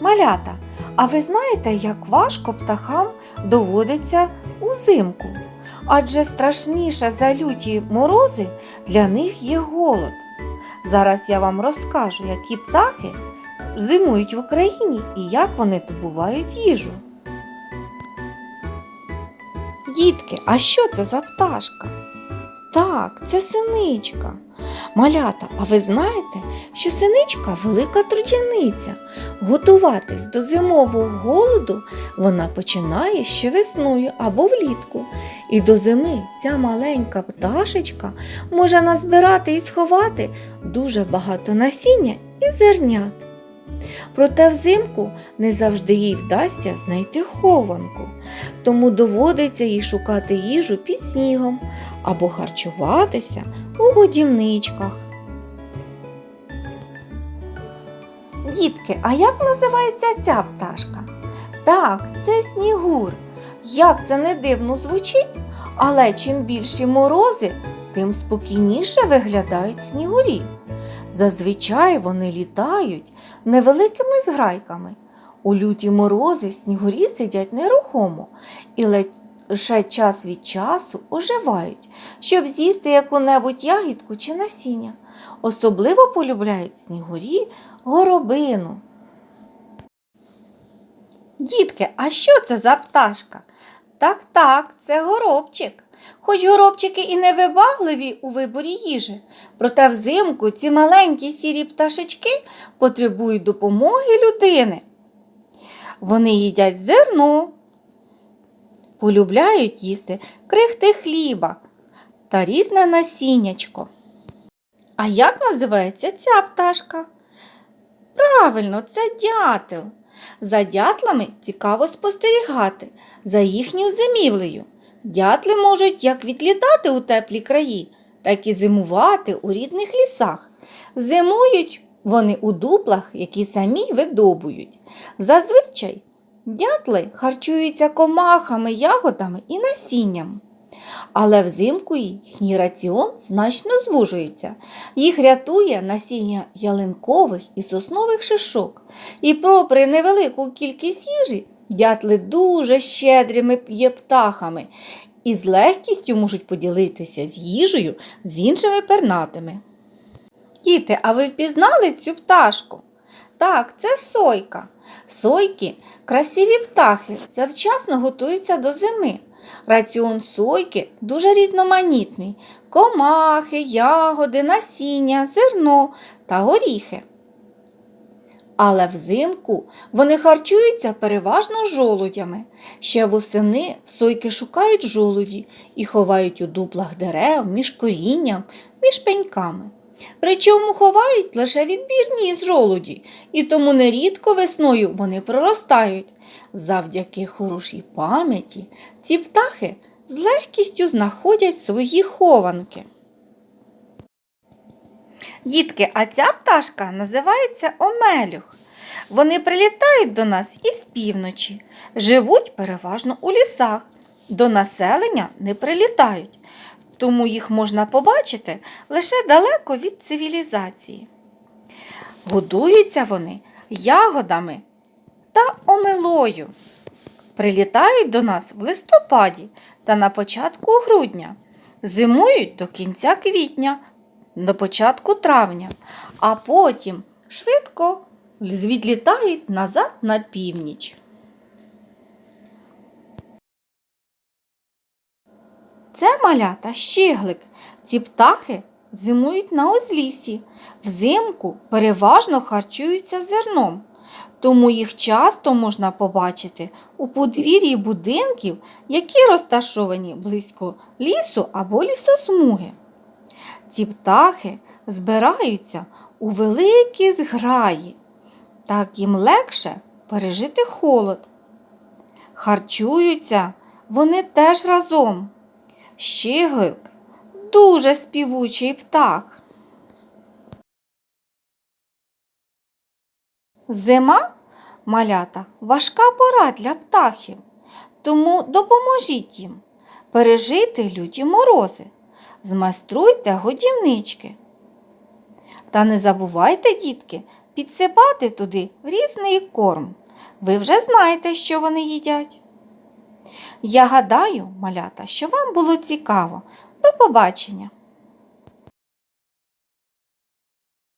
Малята, а ви знаєте, як важко птахам доводиться узимку? Адже страшніше за люті морози для них є голод. Зараз я вам розкажу, які птахи зимують в Україні і як вони добувають їжу. Дітки, а що це за пташка? Так, це синичка. Малята, а ви знаєте, що синичка велика трудяниця. Готуватись до зимового голоду вона починає ще весною або влітку. І до зими ця маленька пташечка може назбирати і сховати дуже багато насіння і зернят. Проте взимку не завжди їй вдасться знайти хованку, тому доводиться їй шукати їжу під снігом або харчуватися годівничках. Дітки, а як називається ця пташка? Так, це снігур. Як це не дивно звучить, але чим більші морози, тим спокійніше виглядають снігурі. Зазвичай вони літають невеликими зграйками. У люті морози снігурі сидять нерухомо і лише час від часу оживають, щоб з'їсти яку-небудь ягідку чи насіння. Особливо полюбляють снігурі горобину. Дітки, а що це за пташка? Так, так, це горобчик. Хоч горобчики і не вибагливі у виборі їжі, проте взимку ці маленькі сірі пташечки потребують допомоги людини. Вони їдять зерно, полюбляють їсти крихти хліба та різне насіннячко. А як називається ця пташка? Правильно, це дятел. За дятлами цікаво спостерігати за їхньою зимівлею. Дятли можуть як відлітати у теплі краї, так і зимувати у рідних лісах. Зимують вони у дуплах, які самі видобують. Зазвичай дятли харчуються комахами, ягодами і насінням. Але взимку їхній раціон значно звужується. Їх рятує насіння ялинкових і соснових шишок. І попри невелику кількість їжі, дятли дуже щедрими є птахами і з легкістю можуть поділитися з їжею з іншими пернатими. Діти, а ви впізнали цю пташку? Так, це сойка. Сойки красиві птахи, завчасно готуються до зими. Раціон сойки дуже різноманітний: комахи, ягоди, насіння, зерно та горіхи. Але взимку вони харчуються переважно жолудями. Ще восени сойки шукають жолуді і ховають у дуплах дерев, між корінням, між пеньками. Причому ховають лише відбірні з жолуді, і тому нерідко весною вони проростають. Завдяки хорошій пам'яті ці птахи з легкістю знаходять свої хованки. Дітки, а ця пташка називається омелюх. Вони прилітають до нас із півночі, живуть переважно у лісах, до населення не прилітають, тому їх можна побачити лише далеко від цивілізації. Годуються вони ягодами та омелою. Прилітають до нас в листопаді та на початку грудня, зимують до кінця квітня, до початку травня, а потім швидко відлітають назад на північ. Це малята щеглик. Ці птахи зимують на узліссі. Взимку переважно харчуються зерном, тому їх часто можна побачити у подвір'ї будинків, які розташовані близько лісу або лісосмуги. Ці птахи збираються у великі зграї, так їм легше пережити холод. Харчуються вони теж разом. Щеглик дуже співучий птах. Зима, малята, важка пора для птахів, тому допоможіть їм пережити люті морози, змайструйте годівнички, Та не забувайте, дітки, підсипати туди різний корм. Ви вже знаєте, що вони їдять. Я гадаю, малята, що вам було цікаво. До побачення!